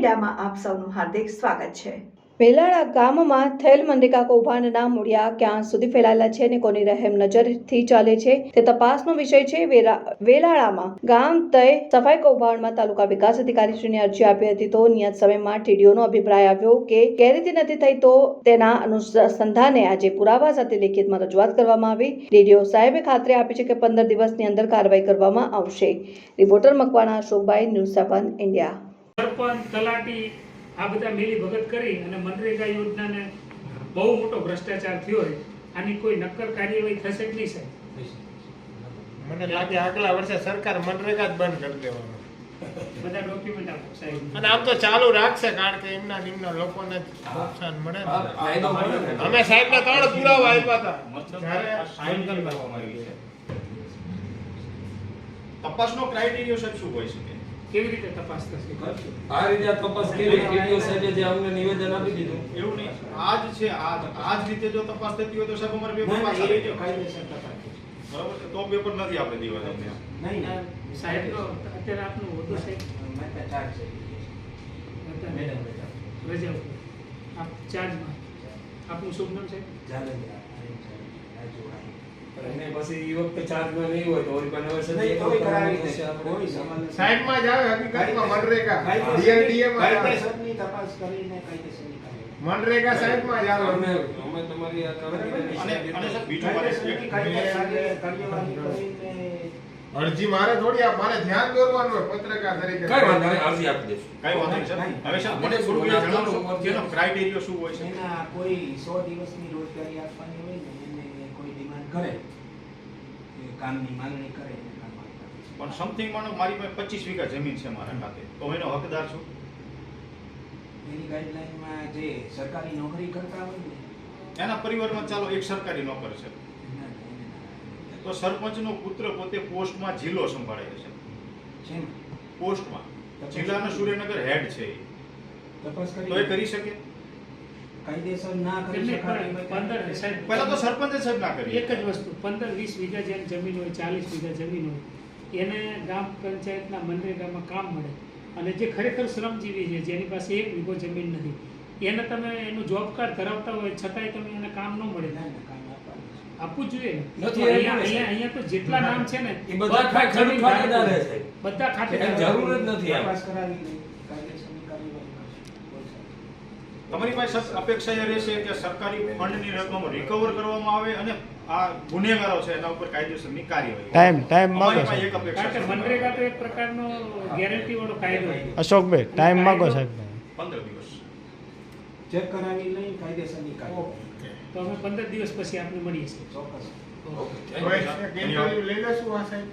મીડિયામાં આપ સૌનું હાર્દિક સ્વાગત છે. વેલાળા ગામમાં થયેલ મનરેગા કૌભાંડના મૂળિયા ક્યાં સુધી ફેલાયેલા છે અને કોની રહેમ નજરથી ચાલે છે તે તપાસનો વિષય છે. વેલાળામાં ગામ તય સફાઈ કૌભાંડમાં તાલુકા વિકાસ અધિકારીશ્રીને અરજી આપી હતી તો નિયત સમયમાં ટીડીઓનો અભિપ્રાય આવ્યો કે ગેરરીતિ નથી થઈ તો તેના અનુસંધાને આજે પુરાવા સાથે લેખિતમાં રજૂઆત કરવામાં આવી. ડીડીઓ સાહેબે ખાતરી આપી છે કે પંદર દિવસની અંદર કાર્યવાહી કરવામાં આવશે. Reporter Makwana Ashokbhai, news seven India. Sarpanch તલાટી આ બધા મિલી ભગત કરી અને મનરેગા યોજનાને બહુ મોટો ભ્રષ્ટાચાર થયો હોય આની કોઈ નક્કર કાર્યવાહી થશે કે નહીં સાહેબ? મને લાગે આગલા વર્ષે સરકાર મનરેગા જ બંધ કરી દેવાનું. બધા ડોક્યુમેન્ટ આપો સાહેબ. અને આમ તો ચાલુ રાખશે કારણ કે એમના નિમના લોકોને જ મળે. અમે સાહેબને ત્રણ પુરાવા આપ્યા હતા. જ્યારે સાઈન કરી આવી છે. તપાસનો ક્રાઇટેરિયો સાહેબ શું હોય શકે? કેવી રીતે તપાસ થશે આ રીતે આ તપાસ કેવી ટીડીઓ સાહેબે જે અમને નિવેદન આપી દીધું. એવું નહીં. આજ છે આજ આજ આ જ રીતે જો તપાસ થતી હોય તો સાહેબ અમારે પેપર પાછા લઈ જાઓ. બરાબર છે? તો પેપર નથી આપણે દેવા તમને સાહેબનો અત્યારે આપનું હોદ્દો સાહેબ અત્યારે? રજા ઉપર. આપ ચાર્જમાં. આપનું શુભ નામ સાહેબ અને પછી એ વખતે ચાર્જમાં નહીં હોય તો વળી પાછા હવે નહીં, તોય કરાવી દે. કોઈ સંબંધ સાહેબમાં જ આવે હકીકતમાં મનરેગા. કાયદેસર- માં કાયદેસરની તપાસ કરીને કાયદેસરની મનરેગા સાહેબમાં જ આવે. અમે અમે તમારી આ કામગીરીની અને અને સાહેબ બીજું મારે અરજી મારે થોડી આ મારે ધ્યાન દોરવાનું હોય પત્રકાર તરીકે. કઈ વાંધો નહીં અરજી આપી દેશું કઈ વાંધો નહીં સાહેબ હવે સાહેબ મને થોડું જણાવશો શું હોય છે? કોઈ સો દિવસની રોજગારી આપવાની હોય ને કરે એ કામની માંગણી કરે એને કામ આપવાનું. પણ સમથિંગ માનો મારી પાસે પચીસ વીઘા જમીન છે મારા ખાતે તો હું એનો હકદાર છું એની ગાઈડલાઈનમાં જે સરકારી નોકરી કરતા હોય ને એના પરિવારમાં ચાલો એક સરકારી નોકર છે એના એને ના. તો સરપંચનો પુત્ર પોતે પોસ્ટમાં જિલ્લો સંભાળે છે છે ને? પોસ્ટમાં જિલ્લાનો સુરેન્દ્રનગર હેડ છે એ. તપાસ તો એ કરી કરી શકે કાયદેસર ના કરી શકાય. પંદર સાહેબ પહેલા તો સરપંચે સાહેબ ના કરી. એક જ વસ્તુ પંદર વીસ વીઘા જેમ જમીન હોય ચાલીસ વીઘા જમીન હોય એને ગ્રામ પંચાયતના મનરેગામાં કામ મળે. અને જે ખરેખર શ્રમજીવી છે જેની પાસે એક વીઘો જમીન નથી એને તમે એનું જોબ કાર્ડ ધરાવતા હોય છતાંય તમે એને કામ ન મળે. આપવું જોઈએ. નથી અહીંયા અહીંયા તો જેટલા નામ છે ને એ બધા જમીન ખાતેદાર છે, બધા ખાતેદાર જરૂર જ નથી તપાસ કરાવી લઈ, કાયદેસરની કાર્યવાહી કરશું. બોલ સાહેબ. તમારી પાસે અપેક્ષા એ રહેશે કે સરકારી ફંડની રકમ રિકવર કરવામાં આવે અને આ ગુનેગારો છે એના ઉપર કાયદેસરની કાર્યવાહી ટાઈમ- ટાઈમ માંગો પાસે એક અપેક્ષા છે. મનરેગા તો એક પ્રકારનો ગેરંટી વાળો કાયદો છે. અશોકભાઈ ટાઈમ માંગો સાહેબ. પંદર દિવસ. ચેક કરાવી નહીં કાયદેસરની કાર્યવાહી. તો અમે પંદર દિવસ પછી આપને મળીએ છીએ. ચોક્કસ. ઓકે લઈ લેશું આ સાહેબ?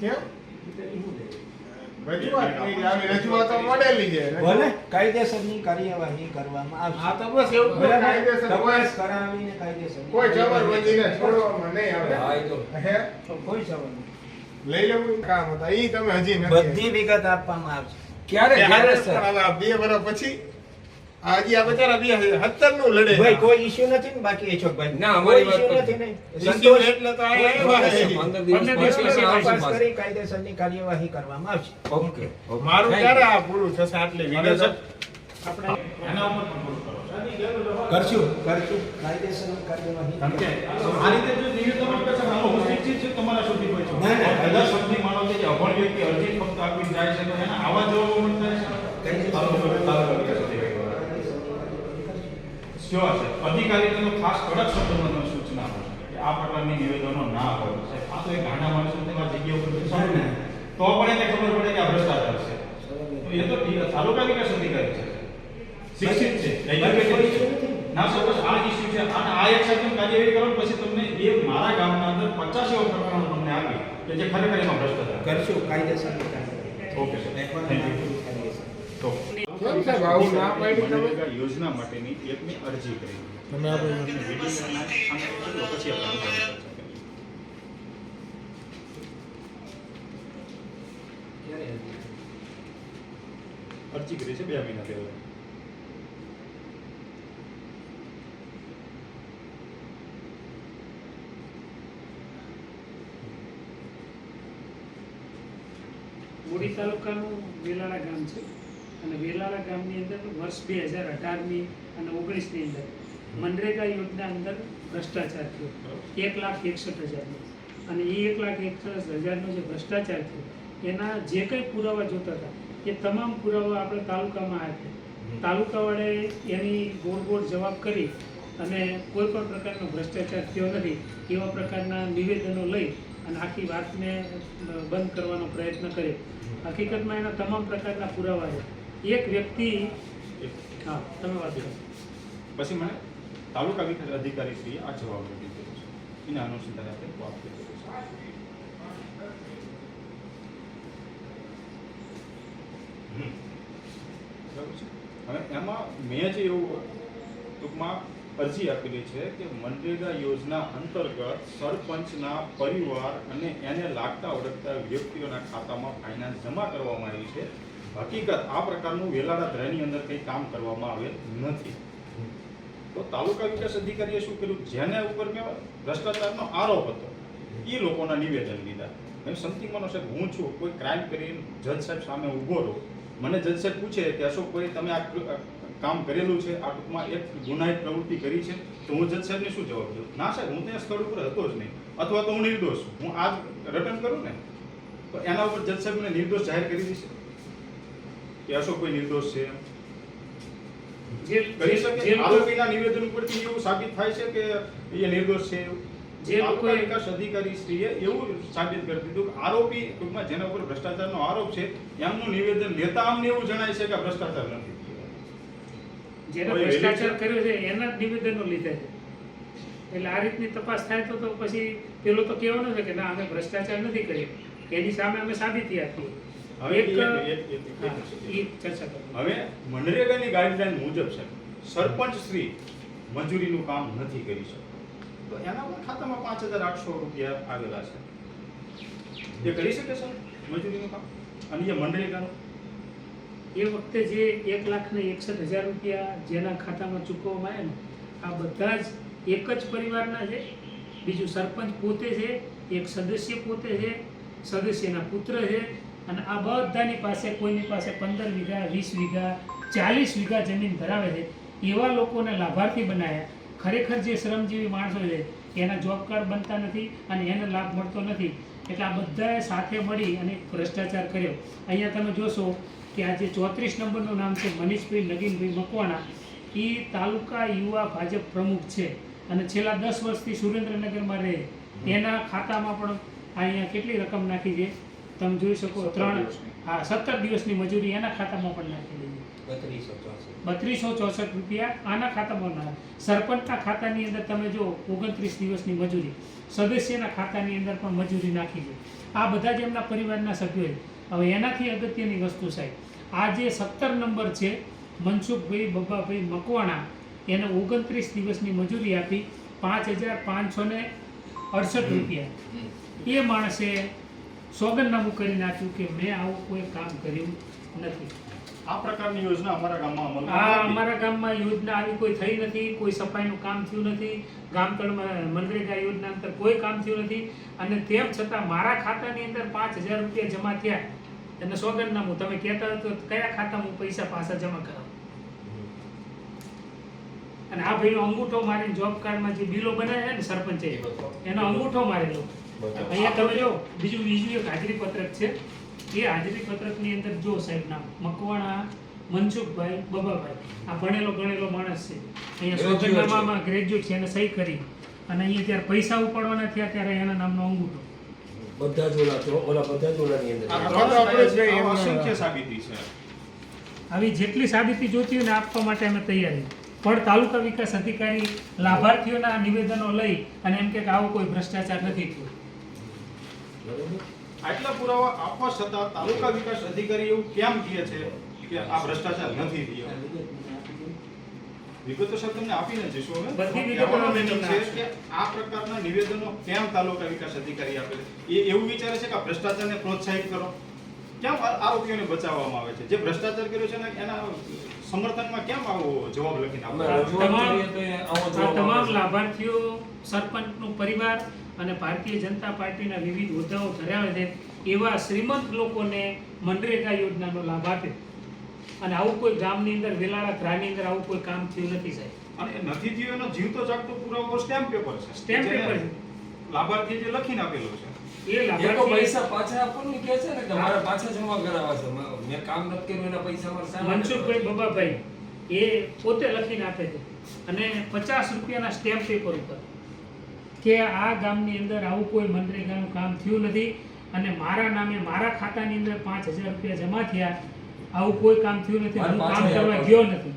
કેમ? ભલે કાયદેસરની કાર્યવાહી કરવામાં આ આવશે તો બસ એવું કાયદેસર તપાસ કરાવીને કાયદેસર કોઈ છોડવામાં નહીં આવે. હા, તો. હે? કોઈ જવાબ લઈ લેવું કામ હતા. ઈ તમે હજી નથી બધી વિગત આપવામાં આવશે. ક્યારે? બે વર્ષ પછી હજી આ બચારા બે હત્તરનું લડે ભાઈ કોઈ ઇશ્યુ નથી ને બાકી અશોકભાઈ ના, અમારી ઇશ્યુ નથી ને સંતોષ એટલે તો આ કોઈ પાછું. કરી કાયદેસરની કાર્યવાહી કરવામાં આવશે ઓકે. મારું ક્યારે આ પૂરું થશે આટલે વિગત આપણે એના ઉપર પણ કરો કરશું કરશું કાયદેસરની કાર્યવાહી આ રીતે જો નિવેદન આનો હું નિશ્ચિત છું તમારા સુધી પહોંચો ના, ના. બધા શબ્દની માનો છે કે અભણ વ્યક્તિ અરજી ફક્ત આપી જાય છે તો એને આવા જવાબો થાય છે તાલુકા તાલુકા વિકાસ અધિકારી દ્વારા. સ્યોર છે અધિકારી તો ખાસ કડક શબ્દોમાં સૂચના આપો કે આ પ્રકારની નિવેદનો ના હોય. સાહેબ આ તો એક ગાંડા માણસો તેમાં જગ્યા ઉપર બેસાડો ને, તો પણ એને ખબર પડે કે આ ભ્રષ્ટાચાર છે. તો એ તો તાલુકા વિકાસ અધિકારી છે. શિક્ષિત છે. ના સપોઝ આ ઇસ્યુ છે. અને આ એક સાથે કાર્યવાહી કરો પછી તમને એ મારા ગામના અંદર પચાસ એવા પ્રકરણો તમને આવી કે જે ખરેખર એમાં ભ્રષ્ટાચાર કરશું કાયદેસર ઓકે સર થેન્ક યુ તો યોજના માટેની એકની અરજી કરી. તમે પછી? અરજી કરી? છે બે મહિના પહેલા. મોડી તાલુકાનું વેલાડા ગામ છે. અને વેલાળા ગામની અંદર વર્ષ બે હજાર અઢારની અને ઓગણીસની અંદર મનરેગા યોજના અંદર ભ્રષ્ટાચાર થયો. એક લાખ એકસઠ હજારનો. અને એ એક લાખ એકસઠ હજારનો જે ભ્રષ્ટાચાર થયો એના જે કંઈ પુરાવા જોતા હતા એ તમામ પુરાવા આપણે તાલુકામાં આપ્યા. તાલુકાવાળાએ એની ગોળ ગોળ જવાબ કરી અને કોઈ પણ પ્રકારનો ભ્રષ્ટાચાર થયો નથી એવા પ્રકારના નિવેદનો લઈ અને આખી વાતને બંધ કરવાનો પ્રયત્ન કર્યો. હકીકતમાં એના તમામ પ્રકારના પુરાવા છે એક વ્યક્તિ હા તમે વાત કરો. પછી મને તાલુકા વિકાસ અધિકારી શ્રી આ જવાબ આપી દીધો છે. એના અનુસંધાને આપણે વાત કરી છે બરાબર છે? અને એમાં મેં જે એવું ટૂંકમાં અરજી આપેલી છે કે મનરેગા યોજના અંતર્ગત સરપંચના પરિવાર અને એને લાગતા ઓળખતા વ્યક્તિઓના ખાતામાં ફાઇનાન્સ જમા કરવામાં આવી છે. હકીકત આ પ્રકારનું વેલાડા ધરાની અંદર કંઈ કામ કરવામાં આવેલ નથી. તો તાલુકા વિકાસ અધિકારીએ શું કર્યું? જેને ઉપર મેં ભ્રષ્ટાચારનો આરોપ હતો, એ લોકોના નિવેદન લીધા. મેં સમથિંગમાંનો સાહેબ, હું છું, કોઈ ક્રાઇમ કરીને જજ સાહેબ સામે ઊભો રહો. મને જજ સાહેબ પૂછે કે અશોકભાઈ તમે આ કામ કરેલું છે, આ ટૂંકમાં એક ગુનાહિત પ્રવૃત્તિ કરી છે, તો હું જજ સાહેબને શું જવાબ દઉં? ના સાહેબ, હું ત્યાં સ્થળ ઉપર હતો જ નહીં. અથવા તો હું નિર્દોષ હું આજ રિટર્ન કરું ને? તો એના ઉપર જજ સાહેબને નિર્દોષ જાહેર કરી દેશે કે અશોકભાઈ નિર્દોષ છે? જે કરી શકે? આરોપીના નિવેદન ઉપરથી એવું સાબિત થાય છે કે એ નિર્દોષ છે જે તાલુકા વિકાસ અધિકારી શ્રીએ એવું સાબિત કરી દીધું કે આરોપી ટૂંકમાં જેના ઉપર ભ્રષ્ટાચારનો આરોપ છે એમનું નિવેદન લેતા અમને એવું જણાય છે કે ભ્રષ્ટાચાર નથી. જેને ભ્રષ્ટાચાર કર્યો છે એના જ નિવેદનો લીધે છે. એટલે આ રીતની તપાસ થાય તો તો પછી પેલો તો કહેવાનો છે કે ના અમે ભ્રષ્ટાચાર નથી કર્યો. એની સામે અમે સાબિતી આપીએ. હવે મનરેગાની ગાઈડલાઈન મુજબ છે સરપંચ શ્રી મજૂરીનું કામ નથી કરી શકતો. તો એના પણ ખાતામાં પાંચ હજાર આઠસો રૂપિયા આવેલા છે. એ કરી શકે છે મજૂરીનું કામ? અને જે મનરેગાનું? એ વખતે જે એક લાખ ને એકસઠ હજાર રૂપિયા જેના ખાતામાં ચૂકવવામાં આવે ને આ બધા જ એક જ પરિવારના છે. બીજું સરપંચ પોતે છે એક સદસ્ય પોતે છે સદસ્યના પુત્ર છે અને આ બધાની પાસે કોઈની પાસે પંદર વીઘા વીસ વીઘા ચાલીસ વીઘા જમીન ધરાવે છે એવા લોકોને લાભાર્થી બનાવ્યા ખરેખર જે શ્રમજીવી માણસો છે એના જોબ કાર્ડ બનતા નથી અને એને લાભ મળતો નથી. એટલે આ બધાએ સાથે મળી અને ભ્રષ્ટાચાર કર્યો. અહીંયા તમે જોશો કે આ જે ચોત્રીસ નંબરનું નામ છે મનીષભાઈ નગીનભાઈ મકવાણા એ તાલુકા યુવા ભાજપ પ્રમુખ છે. અને છેલ્લા દસ વર્ષથી સુરેન્દ્રનગરમાં રહે. એના ખાતામાં પણ અહીંયા કેટલી રકમ નાખી છે? તમે જોઈ શકો ત્રણ. હા સત્તર દિવસની મજૂરી એના ખાતામાં પણ નાખી દઈએ બત્રીસો ચોસઠ. રૂપિયા આના ખાતામાં ના સરપંચના ખાતાની અંદર તમે જો ઓગણત્રીસ દિવસની મજૂરી સદસ્યના ખાતાની અંદર પણ મજૂરી નાખી છે. આ બધા જ એમના પરિવારના સભ્યોએ. હવે એનાથી અગત્યની વસ્તુ સાહેબ આ જે સત્તર નંબર છે મનસુખભાઈ બબ્બાભાઈ મકવાણા એને ઓગણત્રીસ દિવસની મજૂરી આપી પાંચ હજાર પાંચસો ને અડસઠ રૂપિયા. એ માણસે સોગંદનામું કરી નાખ્યું કે મેં આવું કોઈ કામ કર્યું નથી. આ પ્રકારની યોજના અમારા ગામમાં અમલમાં આ અમારા ગામમાં યોજના આવી કોઈ થઈ નથી કોઈ સફાઈનું કામ થયું નથી ગામતળમાં મનરેગા યોજના અંતર કોઈ કામ થયું નથી. અને તેમ છતાં મારા ખાતાની અંદર પાંચ હજાર રૂપિયા જમા થયા. અને સોગંદનામું તમે કહેતા તો કયા ખાતામાં હું પૈસા પાછા જમા કરાવું? અને આ ભાઈનો અંગૂઠો મારીને જોબ કાર્ડમાં જે બિલો બનાવ્યા ને સરપંચે એનો અંગૂઠો મારેલો. અહીંયા તમે જો બીજું બીજું એક હાજરી પત્રક છે. એ હાજરી પત્રકની અંદર જો સાહેબ નામ મકવાણા મનસુખભાઈ બબાભાઈ. આ ભણેલો ગણેલો માણસ છે. અહીંયા સોગંદનામામાં ગ્રેજ્યુએટ છે એને સહી કરી. અને અહીંયા ત્યારે પૈસા ઉપાડવાના થયા ત્યારે એના નામનો અંગૂઠો. બધા જ ઓલા તો- ઓલા બધા જ ઓલાની અંદર. આ ત્રણ આપણે છે, જોઈએ અસંખ્ય સાબિતી છે. આવી જેટલી સાબિતી જોતી હોય ને આપવા માટે અમે તૈયાર. છીએ પણ તાલુકા વિકાસ અધિકારી લાભાર્થીઓના નિવેદનો લઈ અને એમ કે આવો કોઈ ભ્રષ્ટાચાર નથી થયો? આટલા પુરાવા આપવા છતાં તાલુકા વિકાસ અધિકારી એવું કેમ કહે છે કે આ ભ્રષ્ટાચાર નથી થયો? વિગતો સાહેબ તમને આપીને જઈશું હવે બધી વિગતો અમે છે કે આ પ્રકારના નિવેદનો કેમ તાલુકા વિકાસ અધિકારી આપે છે? એ એવું વિચારે છે કે ભ્રષ્ટાચારને પ્રોત્સાહિત કરો. કેમ આ- આરોપીઓને બચાવવામાં આવે છે? જે ભ્રષ્ટાચાર કર્યો છે ને એના સમર્થનમાં કેમ આવો જવાબ લખીને તમામ લાભાર્થીઓ સરપંચનો પરિવાર અને ભારતીય જનતા પાર્ટીના વિવિધ હોદ્દાઓ ધરાવે છે એવા શ્રીમંત લોકોને મનરેગા યોજનાનો લાભ આપે. અને આવું કોઈ ગામની અંદર વેલાળા ધ્રાની અંદર આવું કોઈ કામ થયું નથી સાહેબ. અને નથી થયું એનો જીવતો જાગતો પુરાવો સ્ટેમ્પ પેપર છે. સ્ટેમ્પ પેપર છે. લાભાર્થીએ જે લખીને આપેલો છે. એ લાભાર્થી પૈસા પાછા આપવાનું કહે છે ને કે મારે પાછા જમા કરાવવા છે. મ- મેં કામ નથી કર્યું એના પૈસા મારે મનસુખભાઈ બબાભાઈ એ પોતે લખીને આપે છે. અને પચાસ રૂપિયાના સ્ટેમ્પ પેપર ઉપર. કે આ ગામની અંદર આવું કોઈ મનરેગાનું કામ થયું નથી અને મારા નામે મારા ખાતાની અંદર પાંચ હજાર રૂપિયા જમા થયા આવું કોઈ કામ થયું નથી હું કામ કરવા ગયો નથી.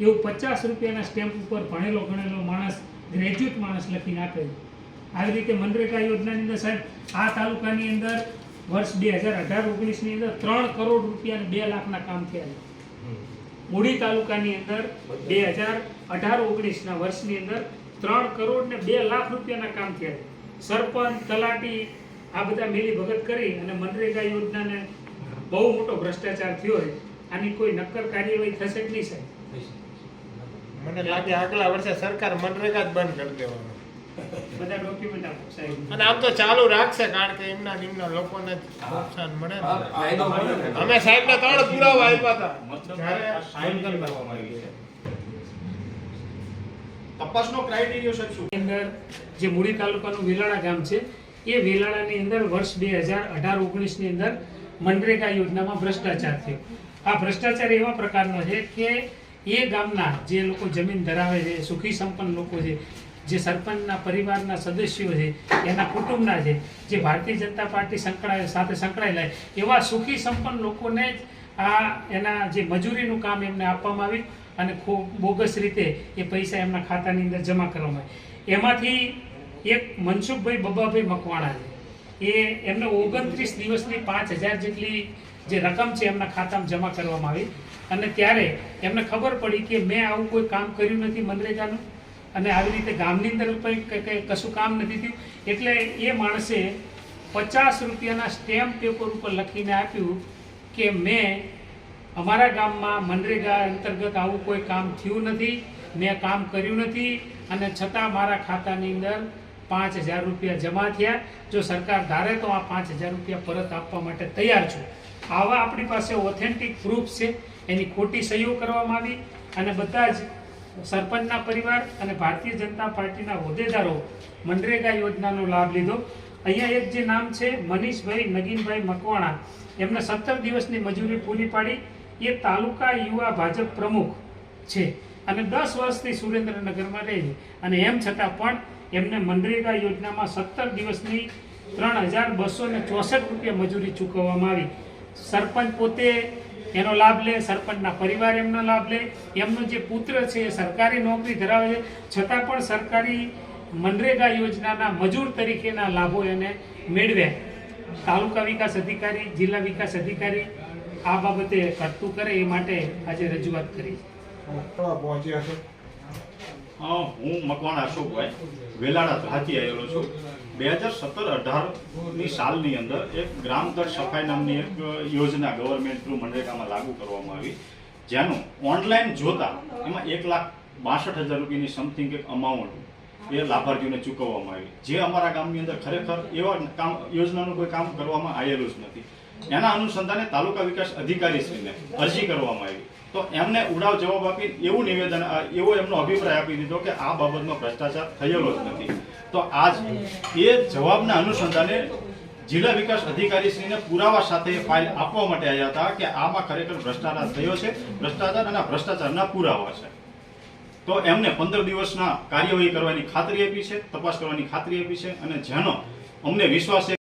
એવું પચાસ રૂપિયાના સ્ટેમ્પ ઉપર ભણેલો ગણેલો માણસ ગ્રેજ્યુએટ માણસ લખીને આપે આવી રીતે મનરેગા યોજનાની અંદર સાહેબ આ તાલુકાની અંદર વર્ષ બે હજાર અઢાર ઓગણીસની અંદર ત્રણ કરોડ રૂપિયા અને બે લાખના કામ થયા છે. મૂડી તાલુકાની અંદર બે હજાર અઢાર ઓગણીસના વર્ષની અંદર ત્રણ કરોડ ને બે લાખ રૂપિયાના કામ થયા સરપંચ તલાટી આ બધા મિલી ભગત કરી અને મનરેગા યોજનાને બહુ મોટો ભ્રષ્ટાચાર થયો છે. આની કોઈ નક્કર કાર્યવાહી થશે કે નહીં સાહેબ? મને લાગે આગલા વર્ષે સરકાર મનરેગા જ બંધ કરી દેવાનું. બધા ડોક્યુમેન્ટ આપો સાહેબ. અને આમ તો ચાલુ રાખશે કારણ કે એમના નિમ્ન લોકોને નુકસાન પ્રોત્સાહન મળે. અમે સાહેબ ના સાહેબને ત્રણ પુરાવા આપ્યા હતા. જ્યારે આ સાઇન કરી આવી છે? તપાસનો ક્રાઇટેરિયો સર શું? અંદર જે મૂડી તાલુકાનું વેલાળા ગામ છે, એ વેલાળાની અંદર વર્ષ બે હજાર અઢાર ઓગણીસની અંદર મનરેગા યોજનામાં ભ્રષ્ટાચાર થયો. આ ભ્રષ્ટાચાર એવા પ્રકારનો છે કે એ ગામના જે લોકો જમીન ધરાવે છે, સુખી સંપન્ન લોકો છે, જે સરપંચના પરિવારના સદસ્યો છે, એના કુટુંબના છે, જે ભારતીય જનતા પાર્ટી સંકળાય, સાથે સંકળાયેલા એવા સુખી સંપન્ન લોકોને જ આ એના જે મજૂરીનું કામ એમને આપવામાં આવ્યું. અને ખૂબ બોગસ રીતે એ પૈસા એમના ખાતાની અંદર જમા કરવામાં આવે એમાંથી એક મનસુખભાઈ બબ્બાભાઈ મકવાણા છે. એ એમને ઓગણત્રીસ દિવસની પાંચ હજાર જેટલી જે રકમ છે એમના ખાતામાં જમા કરવામાં આવી. અને ત્યારે એમને ખબર પડી કે મેં આવું કોઈ કામ કર્યું નથી મનરેગાનું. અને આવી રીતે ગામની અંદર કંઈ કશું કામ નથી થયું. એટલે એ માણસે પચાસ રૂપિયાના સ્ટેમ્પ પેપર ઉપર લખીને આપ્યું કે મેં અમારા ગામમાં મનરેગા અંતર્ગત આવું કોઈ કામ થયું નથી, મેં કામ કર્યું નથી અને છતાં મારા ખાતાની અંદર પાંચ હજાર રૂપિયા જમા થયા. જો સરકાર ધારે તો આ પાંચ હજાર રૂપિયા પરત આપવા માટે તૈયાર છું. આવા આપણી પાસે ઓથેન્ટિક પ્રૂફ છે. એની ખોટી સહીઓ કરવામાં આવી અને બધા જ સરપંચના પરિવાર અને ભારતીય જનતા પાર્ટીના હોદ્દેદારો મનરેગા યોજનાનો લાભ લીધો. અહીંયા એક જે નામ છે, મનીષભાઈ નગીનભાઈ મકવાણા. એમને સત્તર દિવસની મજૂરી પૂરી પાડી. એ તાલુકા યુવા ભાજપ પ્રમુખ છે. અને દસ વર્ષથી સુરેન્દ્રનગરમાં રહે છે. અને એમ છતાં પણ એમને મનરેગા યોજનામાં સત્તર દિવસની ત્રણ હજાર બસો ને ચોસઠ રૂપિયા મજૂરી ચૂકવવામાં આવી. સરપંચ પોતે એનો લાભ લે, સરપંચના પરિવાર એમનો લાભ લે. એમનો જે પુત્ર છે એ સરકારી નોકરી ધરાવે છે. છતાં પણ સરકારી મનરેગા યોજનાના મજૂર તરીકેના લાભો એને મેળવ્યા. તાલુકા વિકાસ અધિકારી, જિલ્લા વિકાસ અધિકારી આ બાબતે કરતું કરે એ માટે આજે રજૂઆત કરી. પહોંચ્યા છે હું મકવાણા અશોકભાઈ વેલાડા ત્રાથી આવેલો છું. બે હજાર સત્તર અઢારની સાલની અંદર એક ગ્રામ ઘર સફાઈ નામની એક યોજના ગવર્મેન્ટ થ્રુ મનરેગામાં લાગુ કરવામાં આવી. જેનું ઓનલાઈન જોતા એમાં એક લાખ બાસઠ હજાર રૂપિયાની સમથિંગ એક અમાઉન્ટ એ લાભાર્થીઓને ચૂકવવામાં આવી. જે અમારા ગામની અંદર ખરેખર એવા કામ યોજનાનું કોઈ કામ કરવામાં આવેલું જ નથી. એના અનુસંધાને તાલુકા વિકાસ અધિકારીશ્રીને અરજી કરવામાં આવી. તો એમને ઉડાવ જવાબ આપી એવું નિવેદન એવો એમનો અભિપ્રાય આપી દીધો કે આ બાબતમાં ભ્રષ્ટાચાર થયેલો જ નથી. તો આજ એ જવાબના અનુસંધાને જિલ્લા વિકાસ અધિકારીશ્રીને પુરાવા સાથે ફાઇલ આપવા માટે આવ્યા હતા કે આમાં ખરેખર ભ્રષ્ટાચાર થયો છે. ભ્રષ્ટાચાર અને ભ્રષ્ટાચારના પુરાવા છે. તો એમને પંદર દિવસના કાર્યવાહી કરવાની ખાતરી આપી છે, તપાસ કરવાની ખાતરી આપી છે અને જેનો અમને વિશ્વાસ